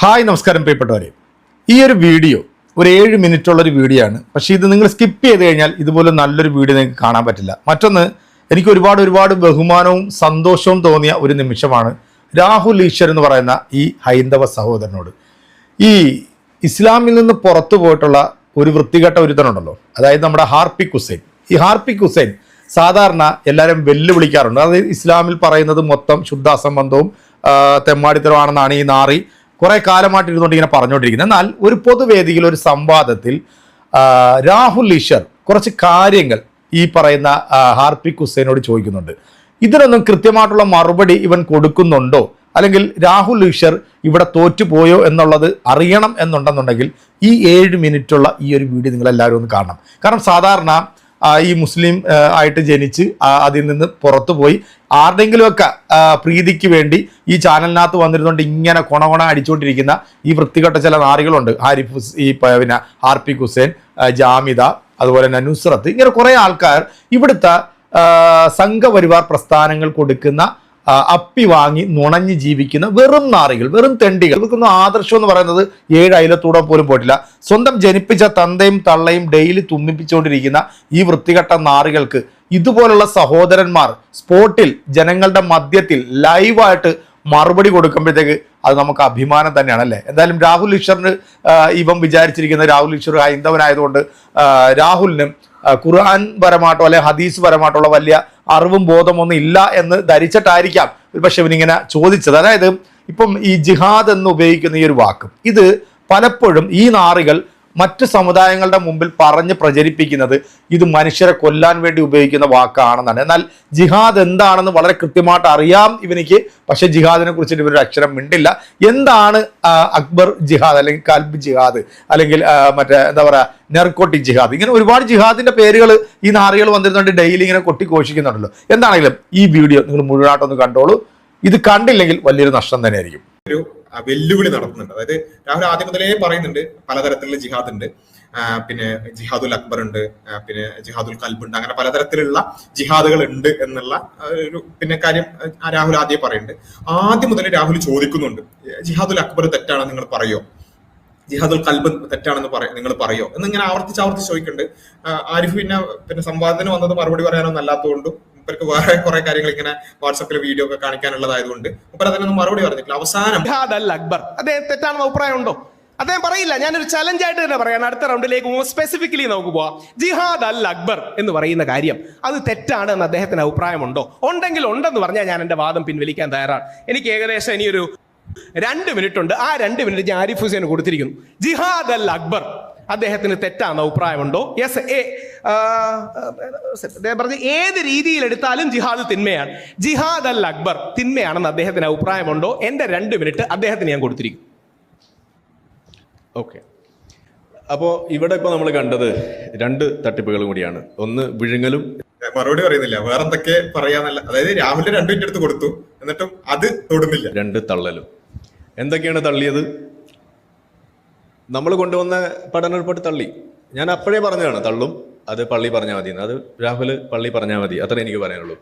Hi നമസ്കാരം പ്രിയപ്പെട്ടവരെ. ഈ ഒരു വീഡിയോ ഒരു ഏഴ് മിനിറ്റ് ഒരു വീഡിയോ ആണ്. പക്ഷേ ഇത് നിങ്ങൾ സ്കിപ്പ് ചെയ്ത് കഴിഞ്ഞാൽ ഇതുപോലെ നല്ലൊരു വീഡിയോ നിങ്ങൾക്ക് കാണാൻ പറ്റില്ല. മറ്റൊന്ന് എനിക്ക് ഒരുപാട് ഒരുപാട് ബഹുമാനവും സന്തോഷവും തോന്നിയ ഒരു നിമിഷമാണ് രാഹുൽ ഈശ്വർ എന്ന് പറയുന്ന ഈ ഹൈന്ദവ സഹോദരനോട്. ഈ ഇസ്ലാമിൽ നിന്ന് പുറത്തു പോയിട്ടുള്ള ഒരു വൃത്തികെട്ട ഒരുത്തനുണ്ടല്ലോ അതായത് നമ്മുടെ ഹാർപ്പിക് ഹുസൈൻ. ഈ ഹാർപ്പിക് ഹുസൈൻ സാധാരണ എല്ലാവരും വെല്ലുവിളിക്കാറുണ്ട്. അതായത് ഇസ്ലാമിൽ പറയുന്നത് മൊത്തം ശുദ്ധാസംബന്ധവും തെമ്മാടിത്തരമാണെന്നാണ് ഈ നാറി കുറെ കാലമായിട്ട് ഇരുന്നുകൊണ്ട് ഇങ്ങനെ പറഞ്ഞുകൊണ്ടിരിക്കുന്നത്. എന്നാൽ ഒരു പൊതുവേദിയിൽ ഒരു സംവാദത്തിൽ രാഹുൽ ഈശ്വർ കുറച്ച് കാര്യങ്ങൾ ഈ പറയുന്ന ഹാർപിക് ഹുസൈനോട് ചോദിക്കുന്നുണ്ട്. ഇതിനൊന്നും കൃത്യമായിട്ടുള്ള മറുപടി ഇവൻ കൊടുക്കുന്നുണ്ടോ? അല്ലെങ്കിൽ രാഹുൽ ഈശ്വർ ഇവിടെ തോറ്റുപോയോ എന്നുള്ളത് അറിയണം എന്നുണ്ടെന്നുണ്ടെങ്കിൽ ഈ ഏഴ് മിനിറ്റുള്ള ഈ ഒരു വീഡിയോ നിങ്ങൾ എല്ലാവരും ഒന്ന് കാണണം. കാരണം സാധാരണ ഈ മുസ്ലിം ആയിട്ട് ജനിച്ച് അതിൽ നിന്ന് പുറത്തു പോയി. ആരുടെങ്കിലുമൊക്കെ പ്രീതിക്ക് വേണ്ടി ഈ ചാനലിനകത്ത് വന്നിരുന്നുകൊണ്ട് ഇങ്ങനെ കൊണ കൊണ അടിച്ചുകൊണ്ടിരിക്കുന്ന ഈ വൃത്തികെട്ട ചില നാറികളുണ്ട്. ഹാരിഫ് ഈ പിന്നെ ഹാർപ്പിക് ഹുസൈൻ ജാമിദ അതുപോലെ തന്നെ നുസ്രത്ത് ഇങ്ങനെ കുറേ ആൾക്കാർ ഇവിടുത്തെ സംഘപരിവാർ പ്രസ്ഥാനങ്ങൾ കൊടുക്കുന്ന അപ്പി വാങ്ങി നുണഞ്ഞ് ജീവിക്കുന്ന വെറും നാറികൾ വെറും തെണ്ടികൾ. ഇവർക്കൊന്നും ആദർശം എന്ന് പറയുന്നത് ഏഴ് അയലത്തൂടെ പോലും പോയിട്ടില്ല. സ്വന്തം ജനിപ്പിച്ച തന്തയും തള്ളയും ഡെയിലി തുമ്മിപ്പിച്ചുകൊണ്ടിരിക്കുന്ന ഈ വൃത്തികെട്ട നാറികൾക്ക് ഇതുപോലുള്ള സഹോദരന്മാർ സ്പോട്ടിൽ ജനങ്ങളുടെ മധ്യത്തിൽ ലൈവായിട്ട് മറുപടി കൊടുക്കുമ്പോഴത്തേക്ക് അത് നമുക്ക് അഭിമാനം തന്നെയാണ് അല്ലേ? എന്തായാലും രാഹുൽ ഈശ്വറിന് ഇവം വിചാരിച്ചിരിക്കുന്ന രാഹുൽ ഈശ്വർ ഹൈന്ദവനായതുകൊണ്ട് രാഹുലിന് ഖുർആൻ പരമായിട്ടോ അല്ലെ ഹദീസ് പരമായിട്ടുള്ള വലിയ അറിവും ബോധമൊന്നും ഇല്ല എന്ന് ധരിച്ചിട്ടായിരിക്കാം പക്ഷെ ഇവനിങ്ങനെ ചോദിച്ചത്. അതായത് ഇപ്പം ഈ ജിഹാദ് എന്ന് ഉപയോഗിക്കുന്ന ഈ ഒരു വാക്ക് ഇത് പലപ്പോഴും ഈ നാറികൾ മറ്റു സമുദായങ്ങളുടെ മുമ്പിൽ പറഞ്ഞ് പ്രചരിപ്പിക്കുന്നത് ഇത് മനുഷ്യരെ കൊല്ലാൻ വേണ്ടി ഉപയോഗിക്കുന്ന വാക്കാണെന്നാണ്. എന്നാൽ ജിഹാദ് എന്താണെന്ന് വളരെ കൃത്യമായിട്ട് അറിയാം ഇവനിക്ക് പക്ഷെ ജിഹാദിനെ കുറിച്ചിട്ട് ഇവരൊരു അക്ഷരം മിണ്ടില്ല. എന്താണ് അക്ബർ ജിഹാദ് അല്ലെങ്കിൽ കൽബ് ജിഹാദ് അല്ലെങ്കിൽ മറ്റേ എന്താ പറയുക നെർക്കോട്ടിക് ജിഹാദ്? ഇങ്ങനെ ഒരുപാട് ജിഹാദിന്റെ പേരുകൾ ഈ നാറികൾ വന്നിരുന്നുണ്ട് ഡെയിലി ഇങ്ങനെ കൊട്ടിഘോഷിക്കുന്നുണ്ടല്ലോ. എന്താണെങ്കിലും ഈ വീഡിയോ നിങ്ങൾ മുഴുവനായിട്ടൊന്ന് കണ്ടോളൂ. ഇത് കണ്ടില്ലെങ്കിൽ വലിയൊരു നഷ്ടം തന്നെയായിരിക്കും. വെല്ലുവിളി നടത്തുന്നുണ്ട്. അതായത് രാഹുൽ ആദ്യം മുതലേ പറയുന്നുണ്ട് പലതരത്തിലുള്ള ജിഹാദ് ഉണ്ട് പിന്നെ ജിഹാദുൽ അക്ബർ ഉണ്ട് പിന്നെ ജിഹാദുൽ കൽബ് ഉണ്ട്. അങ്ങനെ പലതരത്തിലുള്ള ജിഹാദുകൾ ഉണ്ട് എന്നുള്ള ഒരു പിന്നെ കാര്യം രാഹുൽ ആദ്യം പറയുന്നുണ്ട്. ആദ്യം മുതൽ രാഹുൽ ചോദിക്കുന്നുണ്ട് ജിഹാദുൽ അക്ബർ തെറ്റാണെന്ന് നിങ്ങൾ പറയോ? ജിഹാദുൽ കൽബ് തെറ്റാണെന്ന് പറയും നിങ്ങൾ പറയോ? എന്നിങ്ങനെ ആവർത്തിച്ച് ആവർത്തിച്ച് ചോദിക്കുന്നുണ്ട്. ആരിഫ് പിന്നെ പിന്നെ സംവാദത്തിന് വന്നത് മറുപടി പറയാനൊന്നും അല്ലാത്തതുകൊണ്ടും ഇവർക്ക് വേറെ കുറെ കാര്യങ്ങൾ ഇങ്ങനെ വാട്സപ്പിൽ വീഡിയോ ഒക്കെ കാണിക്കാനുള്ളതായതുകൊണ്ട് ഇവർ അതിനൊന്നും മറുപടി പറഞ്ഞിട്ടില്ല. അവസാനം അൽ അക്ബർ. അദ്ദേഹം തെറ്റാണെന്ന് അഭിപ്രായം ഉണ്ടോ? അദ്ദേഹം പറയില്ല. ഞാനൊരു ചലഞ്ച് ആയിട്ട് തന്നെ പറയാം. അടുത്ത റൗണ്ടിലേക്ക് സ്പെസിഫിക്കലി നമുക്ക് പോവാം. ജിഹാദ് അൽ അക്ബർ എന്ന് പറയുന്ന കാര്യം അത് തെറ്റാണ് എന്ന് അദ്ദേഹത്തിന് അഭിപ്രായമുണ്ടോ ഉണ്ടെങ്കിൽ ഉണ്ടെന്ന് പറഞ്ഞാൽ ഞാൻ എന്റെ വാദം പിൻവലിക്കാൻ തയ്യാറാണ്. എനിക്ക് ഏകദേശം ഇനിയൊരു രണ്ട് മിനിറ്റ് ഉണ്ട്. ആ രണ്ട് മിനിറ്റ് ഞാൻ ആരിഫ് ഹുസൈന് കൊടുത്തിരിക്കുന്നു. ജിഹാദ് അൽ അക്ബർ. അദ്ദേഹത്തിന് തെറ്റാണെന്ന് അഭിപ്രായമുണ്ടോ? യെസ് അദ്ദേഹം പറഞ്ഞ ഏത് രീതിയിലെടുത്താലും ജിഹാദ് തിന്മയാണ്. ജിഹാദ് അൽ അക്ബർ തിന്മയാണെന്ന് അദ്ദേഹത്തിന് അഭിപ്രായമുണ്ടോ? എന്റെ രണ്ട് മിനിറ്റ് അദ്ദേഹത്തിന് ഞാൻ കൊടുത്തിരിക്കും. ഓക്കെ അപ്പോൾ ഇവിടെ ഇപ്പോൾ നമ്മൾ കണ്ടത് രണ്ട് തട്ടിപ്പുകളും കൂടിയാണ്. ഒന്ന് വിഴുങ്ങലും മറുപടി പറയുന്നില്ല. വേറെ എന്തൊക്കെ പറയാന്നല്ല. അതായത് രാഹുലിന്റെ രണ്ട് മിനിറ്റ് എടുത്ത് കൊടുത്തു. എന്നിട്ടും അത് തൊടുന്നില്ല. രണ്ട് തള്ളലും. എന്തൊക്കെയാണ് തള്ളിയത്? നമ്മൾ കൊണ്ടുവന്ന പഠന റിപ്പോർട്ട് തള്ളി. ഞാൻ അപ്പോഴേ പറഞ്ഞതാണ് തള്ളും അത് പള്ളി പറഞ്ഞാൽ മതി അത് രാഹുൽ പള്ളി പറഞ്ഞാൽ മതി അത്രേ എനിക്ക് പറയാനുള്ളൂ.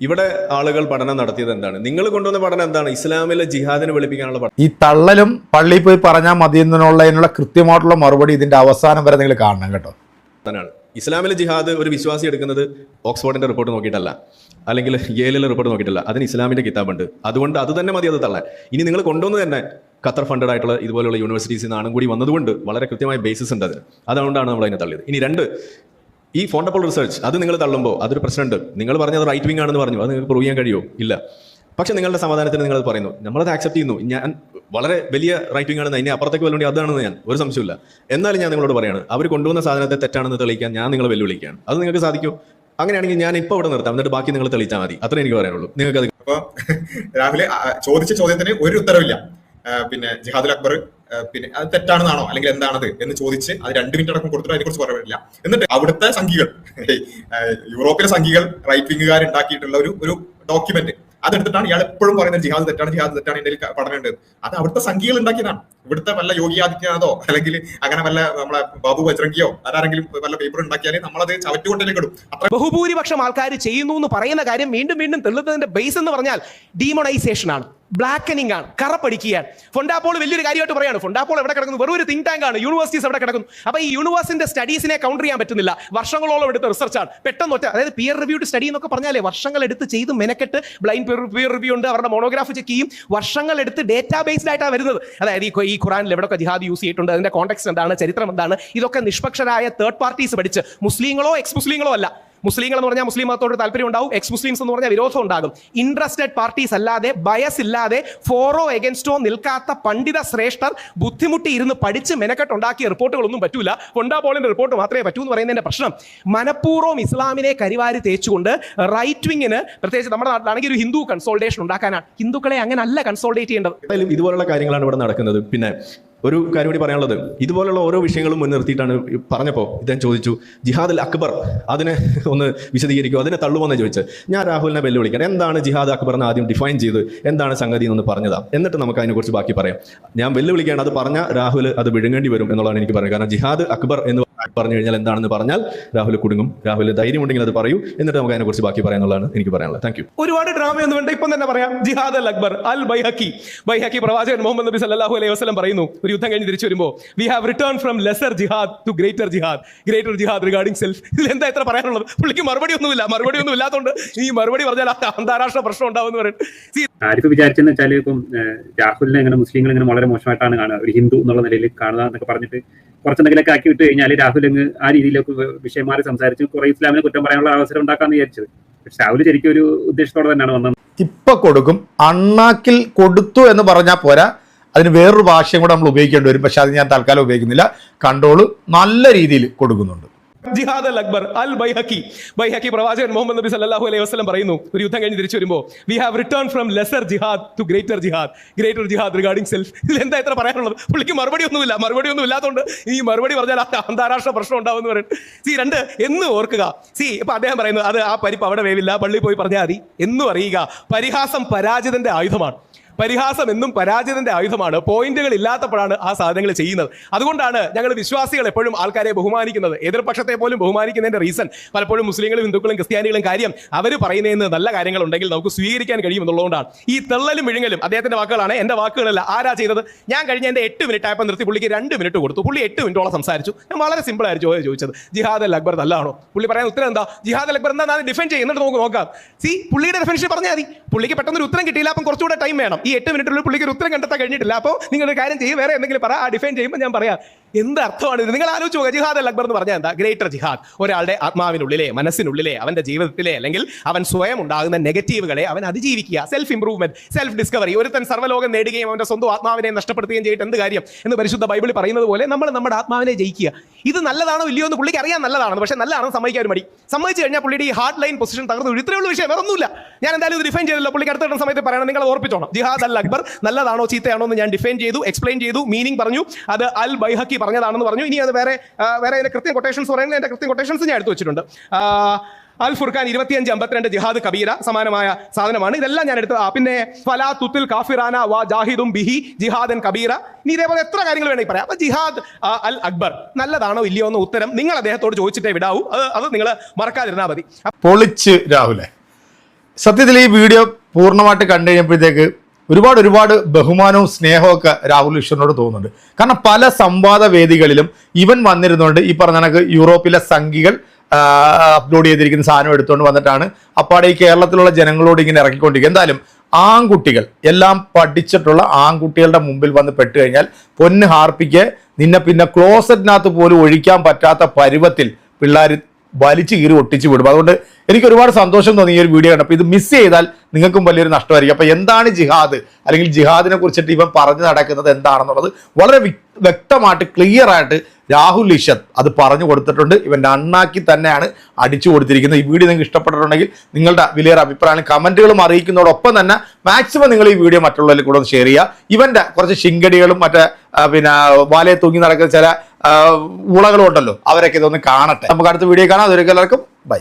ഇവിടെ ആളുകൾ പഠനം നടത്തിയത് എന്താണ്? നിങ്ങൾ കൊണ്ടുവന്ന പഠനം എന്താണ്? ഇസ്ലാമിലെ ജിഹാദിനെ വെളുപ്പിക്കാനുള്ള പഠനം. ഈ തള്ളലും പള്ളിയിൽ പോയി പറഞ്ഞാൽ മതി എന്നുള്ളതിനുള്ള കൃത്യമായിട്ടുള്ള മറുപടി ഇതിന്റെ അവസാനം വരെ നിങ്ങൾ കാണണം കേട്ടോ. ഇസ്ലാമിലെ ജിഹാദ് ഒരു വിശ്വാസി എടുക്കുന്നത് ഓക്സ്ഫോർഡിന്റെ റിപ്പോർട്ട് നോക്കിയിട്ടല്ല. അല്ലെങ്കിൽ ഏലിലെ റിപ്പോർട്ട് നോക്കിയിട്ടില്ല. അതിന് ഇസ്ലാമിന്റെ കിതാബുണ്ട്. അതുകൊണ്ട് അത് തന്നെ മതി അത് തള്ളാൻ. ഇനി നിങ്ങൾ കൊണ്ടുവന്ന് തന്നെ ഖത്തർ ഫണ്ടഡ് ആയിട്ടുള്ള ഇതുപോലുള്ള യൂണിവേഴ്സിറ്റീസിൽ നിന്നാണ് കൂടി വന്നതുകൊണ്ട് വളരെ കൃത്യമായ ബേസിസ് ഉണ്ട് അതിന്. അതുകൊണ്ടാണ് നമ്മൾ അതിനെ തള്ളിയത്. ഇനി രണ്ട് ഈ ഫോണ്ടപ്പോൾ റിസർച്ച് അത് നിങ്ങൾ തള്ളുമ്പോൾ അതൊരു പ്രശ്നമുണ്ട്. നിങ്ങൾ പറഞ്ഞത് റൈറ്റ് വിങ് ആണെന്ന് പറഞ്ഞു. അത് നിങ്ങൾക്ക് പ്രൂവ് ചെയ്യാൻ കഴിയുമോ ഇല്ല. പക്ഷെ നിങ്ങളുടെ സമാധാനത്തിന് നിങ്ങൾ പറയുന്നു. നമ്മളത് ആക്സെപ്റ്റ് ചെയ്യുന്നു. ഞാൻ വളരെ വലിയ റൈറ്റ് വിങ് ആണെന്ന് അതിനെ അപ്പുറത്തേക്ക് വല്ലുണ്ടി അതാണെന്ന് ഞാൻ ഒരു സംശയമില്ല എന്നാലും ഞാൻ നിങ്ങളോട് പറയാണ് അവർ കൊണ്ടുവന്ന സാധനത്തെ തെറ്റാണെന്ന് തെളിയിക്കാൻ ഞാൻ നിങ്ങളെ വെല്ലുവിളിക്കുകയാണ്. അത് നിങ്ങൾക്ക് സാധിക്കും അങ്ങനെയാണെങ്കിൽ ഞാൻ ഇപ്പോൾ ഇവിടെ നിർത്താം. എന്നിട്ട് ബാക്കി നിങ്ങൾ തെളിയിച്ചാൽ മതി. അത്രേ എനിക്ക് പറയാനുള്ളൂ. നിങ്ങൾക്ക് അത് അപ്പൊ രാഹുലെ ചോദിച്ച ചോദ്യത്തിന് ഒരു ഉത്തരവില്ല. പിന്നെ ജിഹാദുൽ അക്ബർ പിന്നെ അത് തെറ്റാണെന്നാണോ അല്ലെങ്കിൽ എന്താണത് എന്ന് ചോദിച്ച് അത് രണ്ട് മിനിറ്റ് അടക്കം കൊടുത്തിട്ട് അതിനെ കുറിച്ച് പറയാനില്ല. എന്നിട്ട് അവിടുത്തെ യൂറോപ്യൻ യൂറോപ്പിലെ സംഘികൾ റൈറ്റ് വിംഗുകാർ ഉണ്ടാക്കിയിട്ടുള്ള ഒരു ഒരു ഡോക്യുമെന്റ് അതെടുത്തിട്ടാണ് ഇയാൾ എപ്പോഴും പറയുന്നത് ജിഹാദ് തെറ്റാണ് ജിഹാദ് തെറ്റാണ് എന്റെ ഉണ്ട്. അത് അവിടുത്തെ സംഖ്യകൾ ഉണ്ടാക്കിയതാണ്. ഇവിടുത്തെ വല്ല യോഗി ആദിത്യനാഥോ അല്ലെങ്കിൽ അങ്ങനെ വല്ല നമ്മളെ ബാബു ബജ്രംഗിയോ ആരാരെങ്കിലും വല്ല പേപ്പർ ഉണ്ടാക്കിയാൽ നമ്മളത് ചവറ്റുകൊണ്ടിലേക്ക് ഇടും. അത്ര ബഹുഭൂരിപക്ഷം ആൾക്കാർ ചെയ്യുന്നു എന്ന് പറയുന്ന കാര്യം വീണ്ടും വീണ്ടും തെളിഞ്ഞതിന്റെ ബേസ് എന്ന് പറഞ്ഞാൽ ഡീമോണൈസേഷൻ ആണ്. ബ്ലാക്കനിങ് ആണ്. കറപ്പടിക്കുകയാണ്. ഫൊണ്ടാപ്പോൾ വലിയൊരു കാര്യമായിട്ട് പറയാണ്. ഫൊണ്ടാപ്പോൾ എവിടെ കിടക്കുന്നു? വെറും ഒരു തിങ്ക് ടാങ്ക് ആണ്. യൂണിവേഴ്സിറ്റീസ് എവിടെ കിടക്കുന്നു? അപ്പൊ ഈ യൂണിവേഴ്സിന്റെ സ്റ്റഡീസിനെ കൗണ്ടർ ചെയ്യാൻ പറ്റുന്നില്ല. വർഷങ്ങളോളം എടുത്ത റിസർച്ചാണ് പെട്ടെന്ന് ഒറ്റ അതായത് പിയർ റിവ്യൂഡ് സ്റ്റഡി എന്നൊക്കെ പറഞ്ഞാലേ വർഷങ്ങൾ എടുത്ത് ചെയ്ത് മെനക്കെട്ട് ബ്ലൈൻഡ് പിയർ റിവ്യൂ ഉണ്ട്. അവരുടെ മോണോഗ്രാഫ് ചെക്ക് ചെയ്യും. വർഷങ്ങൾ എടുത്ത് ഡേറ്റാ ബേസ്ഡ് ആയിട്ടാണ് വരുന്നത്. അതായത് ഈ ഖുറാനിൽ എവിടെയൊക്കെ ജിഹാദ് യൂസ് ചെയ്തിട്ടുണ്ട് അതിന്റെ കോൺടെക്സ്റ്റ് എന്താണ് ചരിത്രം എന്താണ് ഇതൊക്കെ നിഷ്പക്ഷരായ തേർഡ് പാർട്ടീസ് പഠിച്ച് മുസ്ലിങ്ങളോ എക്സ് മുസ്ലിങ്ങളോ അല്ല. മുസ്ലിങ്ങൾ എന്ന് പറഞ്ഞാൽ മുസ്ലിം മതത്തോട് താല്പര്യം ഉണ്ടാവും എക്സ് മുസ്ലിംസ് എന്ന് പറഞ്ഞാൽ വിരോധം ഉണ്ടാകും. ഇൻട്രസ്റ്റഡ് പാർട്ടീസ് അല്ലാതെ ബയസ് ഇല്ലാതെ ഫോറോ എഗൻസ്റ്റോ നിൽക്കാത്ത പണ്ഡിത ശ്രേഷ്ഠർ ബുദ്ധിമുട്ടി ഇരുന്ന് പഠിച്ച് മെനക്കെട്ടുണ്ടാക്കിയ റിപ്പോർട്ടുകളൊന്നും പറ്റൂല. കൊണ്ടാപോളിന്റെ റിപ്പോർട്ട് മാത്രമേ പറ്റൂ എന്ന് പറയുന്നതിന്റെ പ്രശ്നം. മനഃപൂർവം ഇസ്ലാമിനെ കരിവാരി തേച്ചുകൊണ്ട് റൈറ്റ് വിങ്ങിന് പ്രത്യേകിച്ച് നമ്മുടെ നാട്ടിലാണെങ്കിൽ ഒരു ഹിന്ദു കൺസോൾട്ടേഷൻ ഉണ്ടാക്കാനാണ്. ഹിന്ദുക്കളെ അങ്ങനെ അല്ല കൺസോൾട്ടേറ്റ് ചെയ്യേണ്ടത്. ഇതുപോലുള്ള കാര്യങ്ങളാണ് ഇവിടെ നടക്കുന്നത്. പിന്നെ ഒരു കാര്യം കൂടി പറയാനുള്ളത്. ഇതുപോലുള്ള ഓരോ വിഷയങ്ങളും മുൻനിർത്തിയിട്ടാണ് പറഞ്ഞപ്പോൾ ഇദ്ദേഹം ചോദിച്ചു ജിഹാദ് അൽ അക്ബർ അതിനെ ഒന്ന് വിശദീകരിക്കുക അതിനെ തള്ളുമെന്ന് ചോദിച്ചത്? ഞാൻ രാഹുലിനെ വെല്ലുവിളിക്കാൻ എന്താണ് ജിഹാദ് അക്ബർ എന്ന് ആദ്യം ഡിഫൈൻ ചെയ്ത് എന്താണ് സംഗതി എന്നൊന്ന് പറഞ്ഞതാ? എന്നിട്ട് നമുക്ക് അതിനെക്കുറിച്ച് ബാക്കി പറയാം. ഞാൻ വെല്ലുവിളിക്കുകയാണ് അത് പറഞ്ഞ രാഹുൽ അത് വിഴുങ്ങേണ്ടി വരും എന്നുള്ളതാണ് എനിക്ക് പറയുന്നത്. കാരണം ജിഹാദ് അക്ബർ എന്ന് പറഞ്ഞു കഴിഞ്ഞാൽ എന്താണെന്ന് പറഞ്ഞാൽ രാഹുൽ കുടുങ്ങും. രാഹുൽ ധൈര്യമുണ്ടെങ്കിൽ അത് പറയൂ. എന്നിട്ട് നമുക്ക് അതിനെക്കുറിച്ച് ബാക്കി പറയാനുള്ളതാണ് എനിക്ക് പറയാനുള്ളത്. താങ്ക് യു ഒരുപാട് ഡ്രാമയൊന്നും വേണ്ട. ഇപ്പം തന്നെ പറയാം. ജിഹാദ് അൽ അക്ബർ അൽ ബൈഹക്കി. ബൈഹക്കി പ്രവാചകൻ മുഹമ്മദ് നബി സല്ലല്ലാഹു അലൈഹി വസല്ലം പറയുന്നു. ഒരു യുദ്ധം കഴിഞ്ഞ് തിരിച്ചു വരുമ്പോൾ we have return from lesser jihad to greater jihad greater jihad regarding self ഇതിൽ എന്താ എത്ര പറയാനുള്ളത്? പുള്ളിക്ക് മറുപടി ഒന്നുമില്ല. മറുപടി ഒന്നും ഇല്ലാത്തതുകൊണ്ട് ഈ മറുപടി പറഞ്ഞാൽ ആ അന്താരാഷ്ട്ര പ്രശ്നം ഉണ്ടാവും എന്ന് പറയുന്നത് ആരിഫ് വിചാരിച്ചെന്ന് വെച്ചാൽ ഇപ്പം രാഹുലിനെ ഇങ്ങനെ മുസ്ലിങ്ങൾ ഇങ്ങനെ വളരെ മോശമായിട്ടാണ് കാണുക? ഒരു ഹിന്ദു എന്നുള്ള നിലയിൽ കാണുക എന്നൊക്കെ പറഞ്ഞിട്ട് കുറച്ചെന്തെങ്കിലുമൊക്കെ ആക്കി വിട്ട് കഴിഞ്ഞാൽ രാഹുൽ അങ്ങ് ആ രീതിയിലേക്ക് വിഷയം മാറി സംസാരിച്ച് കുറെ ഇസ്ലാമിനെ കുറ്റം പറയാനുള്ള അവസരം ഉണ്ടാക്കാന്ന് വിചാരിച്ചത്. പക്ഷെ രാഹുൽ ശരിക്കും ഒരു ഉദ്ദേശത്തോടെ തന്നെയാണ് വന്നത്. ഇപ്പൊ കൊടുക്കും. അണ്ണാക്കിൽ കൊടുത്തു എന്ന് പറഞ്ഞാൽ പോരാ. അതിന് വേറൊരു ഭാഷയും കൂടെ നമ്മൾ ഉപയോഗിക്കേണ്ടി വരും. പക്ഷെ അത് ഞാൻ തൽക്കാലം ഉപയോഗിക്കുന്നില്ല. കൺട്രോൾ നല്ല രീതിയിൽ കൊടുക്കുന്നുണ്ട്. ജിഹാദ് അൽ അക്ബർ അൽ ബൈഹക്കി. ബൈഹക്കി പ്രവാചകൻ മുഹമ്മദ് നബി സല്ലല്ലാഹു അലൈഹി വസല്ലം പറയുന്നു ഒരു യുദ്ധം കഴിഞ്ഞ് തിരിച്ചു വരുമ്പോൾ we have return from lesser jihad to greater jihad greater jihad regarding self ഇതിൽ എന്താ എത്ര പറയാനുള്ളത്? പുള്ളിക്ക് മറുപടി ഒന്നുമില്ല. മറുപടി ഒന്നും ഇല്ലാത്തതുകൊണ്ട് ഈ മറുപടി പറഞ്ഞാൽ അന്താരാഷ്ട്ര പ്രശ്നം ഉണ്ടാവും എന്ന് പറയും. സി രണ്ട് എന്ന് ഓർക്കുക. സി ഇപ്പൊ അദ്ദേഹം പറയുന്നത് അത് ആ പരിപ്പ് അവിടെ വേവില്ല. പള്ളി പോയി പറഞ്ഞാൽ മതി. എന്നും അറിയുക. പരിഹാസം പരാജിതന്റെ ആയുധമാണ്. പരിഹാസം എന്നും പരാജയത്തിന്റെ ആയുധമാണ്. പോയിന്റുകൾ ഇല്ലാത്തപ്പോഴാണ് ആ സാധനങ്ങൾ ചെയ്യുന്നത്. അതുകൊണ്ടാണ് ഞങ്ങൾ വിശ്വാസികൾ എപ്പോഴും ആൾക്കാരെ ബഹുമാനിക്കുന്നത്. എതിർപക്ഷത്തെ പോലും ബഹുമാനിക്കുന്നതിന്റെ റീസൺ പലപ്പോഴും മുസ്ലിങ്ങളും ഹിന്ദുക്കളും ക്രിസ്ത്യാനികളും കാര്യം അവർ പറയുന്നതിന് നല്ല കാര്യങ്ങൾ ഉണ്ടെങ്കിൽ നമുക്ക് സ്വീകരിക്കാൻ കഴിയും എന്നുള്ളതുകൊണ്ടാണ്. ഈ തള്ളലും വിഴുങ്ങലും അദ്ദേഹത്തിന്റെ വാക്കുകളാണ്. എന്റെ വാക്കുകളല്ല ആരാ ചെയ്തത്? ഞാൻ കഴിഞ്ഞ എന്റെ എട്ട് മിനിറ്റ് ആയപ്പോൾ നിർത്തി പുള്ളിക്ക് രണ്ട് മിനിറ്റ് കൊടുത്തു. പുള്ളി എട്ട് മിനിറ്റോളം സംസാരിച്ചു. ഞാൻ വളരെ സിമ്പിൾ ആയിരുന്നു ചോദ്യം ചോദിച്ചത്. ജിഹാദ് അൽ അക്ബർ നല്ലതാണോ? പുള്ളി പറയാൻ ഉത്തരം എന്താ? ജിഹാദ് അക്ബർ എന്താ? ഡിഫെൻഡ് ചെയ്യുന്നുണ്ട് നമുക്ക് നോക്കാം. സി പുള്ളിയുടെ ഡെഫിനേഷൻ പറഞ്ഞാൽ മതി. പുള്ളിക്ക് പെട്ടെന്ന് ഒരു ഉത്തരം കിട്ടിയില്ല അപ്പം കുറച്ചുകൂടെ ടൈം വേണം. ഈ എട്ട് മിനിറ്റിനുള്ളിൽ പുള്ളിക്ക് ഒരു ഉത്തരം കണ്ടെത്താൻ കഴിഞ്ഞിട്ടില്ല. അപ്പോൾ നിങ്ങൾ കാര്യം ചെയ്യും വേറെ എന്തെങ്കിലും പറ. ആ ഡിഫൈൻ ചെയ്യുമ്പോൾ ഞാൻ പറയാം. എന്ത് അർത്ഥമാണ് ഇത്? നിങ്ങൾ ആലോചിച്ച് നോക്കുക ജിഹാദ് അൽ അക്ബർ എന്ന് പറഞ്ഞാൽ എന്താ? Greater jihad. ഒരാളുടെ ആത്മാവിനുള്ളിലെ മനസ്സിനുള്ളിലെ അവന്റെ ജീവിതത്തിലെ അല്ലെങ്കിൽ അവൻ സ്വയം ഉണ്ടാകുന്ന നെഗറ്റീവുകളെ അവൻ അതിജീവിക്കുക. സെൽഫ് ഇംപ്രൂവ്മെന്റ് സെൽഫ് ഡിസ്കവറി ഒരുത്തൻ സർവലോകം നേടുകയും അവന്റെ സ്വന്തം ആത്മാവിനെ നഷ്ടപ്പെടുത്തുകയും ചെയ്തിട്ട് എന്ത് കാര്യം? എന്ന് പരിശുദ്ധ ബൈബിളിൽ പറയുന്നത് പോലെ നമ്മൾ നമ്മുടെ ആത്മാവിനെ ജയിക്കുക. ഇത് നല്ലതാണോ ഇല്ലയോ എന്ന് പുള്ളിക്ക് അറിയാൻ നല്ലതാണ് പക്ഷേ നല്ലതാണെന്ന് സമ്മതിക്കാൻ മടി. സമ്മതിച്ചു കഴിഞ്ഞാൽ പുള്ളിയുടെ ഈ ഹാർഡ് ലൈൻ പൊസിഷൻ തകർന്നു. ഇത്രയേ ഉള്ളൂ വിഷയം. വേറൊന്നുമില്ല. ഞാൻ എന്തായാലും ഇത് ഡിഫൈൻ ചെയ്തില്ല പുള്ളിക്ക് അടുത്ത സമയത്ത് പറയണം. നിങ്ങൾ ഓർപ്പിച്ചോണം. ജിഹാദ് അൽ അക്ബർ നല്ലതാണോ ചീത്തയാണോ എന്ന് ഞാൻ ഡിഫൈൻ ചെയ്തു എക്സ്പ്ലെയിൻ ചെയ്തു മീനിങ് പറഞ്ഞു. അത് അൽ ബൈഹക്കി പറഞ്ഞതാണെന്ന് പറഞ്ഞു. ഇനി അത് വേറെ വേറെ അതിന്റെ കൃത്യം കൊട്ടേഷൻസ് പറയുന്നത് എന്റെ കൃത്യം കൊട്ടേഷൻസ് ഞാൻ എടുത്തു വെച്ചിട്ടുണ്ട്. അൽ ഫുർഖാൻ ഇരുപത്തിയഞ്ച് അമ്പത്തിരണ്ട് ജിഹാദ് കബീര സമാനമായ സാധനമാണ്. ഇതെല്ലാം ഞാൻ എടുത്തത് പിന്നെ ഫലാ തുത്തിൽ കാഫിറാന വാ ജാഹിദും ബിഹി ജിഹാദൻ കബീറ ഇനി ഇതേപോലെ എത്ര കാര്യങ്ങൾ വേണമെങ്കിൽ പറയാം. അപ്പൊ ജിഹാദ് അൽ അക്ബർ നല്ലതാണോ ഇല്ലയോ എന്ന ഉത്തരം നിങ്ങൾ അദ്ദേഹത്തോട് ചോദിച്ചിട്ടേ വിടാവൂ. അത് അത് നിങ്ങൾ മറക്കാതിരുന്നാൽ മതി. പൊളിച്ച് രാഹുലെ. സത്യത്തിൽ ഈ വീഡിയോ പൂർണമായിട്ട് കണ്ടു കഴിഞ്ഞപ്പോഴത്തേക്ക് ഒരുപാട് ഒരുപാട് ബഹുമാനവും സ്നേഹവും ഒക്കെ രാഹുൽ ഈശ്വറിനോട് തോന്നുന്നുണ്ട്. കാരണം പല സംവാദ വേദികളിലും ഇവൻ വന്നിരുന്നുകൊണ്ട് ഈ പറഞ്ഞ കണക്ക് യൂറോപ്പിലെ സംഘികൾ അപ്ലോഡ് ചെയ്തിരിക്കുന്ന സാധനം എടുത്തുകൊണ്ട് വന്നിട്ടാണ് അപ്പാടെ ഈ കേരളത്തിലുള്ള ജനങ്ങളോട് ഇങ്ങനെ ഇറക്കിക്കൊണ്ടിരിക്കുക എന്തായാലും ആൺകുട്ടികൾ എല്ലാം പഠിച്ചിട്ടുള്ള ആൺകുട്ടികളുടെ മുമ്പിൽ വന്ന് പെട്ട് കഴിഞ്ഞാൽ പൊന്ന് ഹാർപ്പിക്ക് നിന്നെ പിന്നെ ക്ലോസറ്റിനകത്ത് പോലും ഒഴിക്കാൻ പറ്റാത്ത പരുവത്തിൽ പിള്ളേർ വലിച്ചു കീറി ഒട്ടിച്ചു വിടും. അതുകൊണ്ട് എനിക്ക് ഒരുപാട് സന്തോഷം തോന്നി ഈ ഒരു വീഡിയോ കണ്ടപ്പോൾ. ഇത് മിസ് ചെയ്താൽ നിങ്ങൾക്കും വലിയൊരു നഷ്ടമായിരിക്കും. അപ്പോൾ എന്താണ് ജിഹാദ്? അല്ലെങ്കിൽ ജിഹാദിനെ കുറിച്ചിട്ട് ഇവൻ പറഞ്ഞു നടക്കുന്നത് എന്താണെന്നുള്ളത് വളരെ വ്യക്തമായിട്ട് ക്ലിയർ ആയിട്ട് രാഹുൽ ഇഷത്ത് അത് പറഞ്ഞു കൊടുത്തിട്ടുണ്ട്. ഇവന്റെ അണ്ണാക്കി തന്നെയാണ് അടിച്ചു കൊടുത്തിരിക്കുന്നത്. ഈ വീഡിയോ നിങ്ങൾക്ക് ഇഷ്ടപ്പെട്ടിട്ടുണ്ടെങ്കിൽ നിങ്ങളുടെ വിലയേറെ അഭിപ്രായം കമന്റുകളും അറിയിക്കുന്നതോടൊപ്പം തന്നെ മാക്സിമം നിങ്ങൾ ഈ വീഡിയോ മറ്റുള്ളവരിൽ കൂടെ ഷെയർ ചെയ്യുക. ഇവന്റെ കുറച്ച് ശിങ്കടികളും മറ്റേ പിന്നെ വാലയെ തൂങ്ങി നടക്കുന്ന ചില ഉളകളും ഉണ്ടല്ലോ. അവരൊക്കെ ഇതൊന്ന് കാണട്ടെ. നമുക്ക് അടുത്ത വീഡിയോ കാണാം. അതൊരു എല്ലാവർക്കും ബൈ.